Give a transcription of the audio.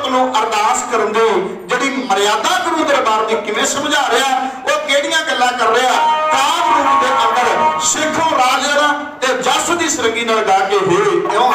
ਸੇਵਕ ਨੂੰ ਅਰਦਾਸ ਕਰਨ ਦੀ ਜਿਹੜੀ ਮਰਿਆਦਾ ਗੁਰੂ ਦਰਬਾਰ ਦੀ ਕਿਵੇਂ ਸਮਝਾ ਰਿਹਾ, ਉਹ ਕਿਹੜੀਆਂ ਗੱਲਾਂ ਕਰ ਰਿਹਾ? ਕਾਮ ਰੂਪ ਦੇ ਅੰਦਰ ਸਿੱਖੋ ਰਾਜਾ ਤੇ ਜਸ ਦੀ ਸਰੰਗੀ ਨਾਲ ਗਾ ਕੇ ਹੋਏ ਕਿਉਂ?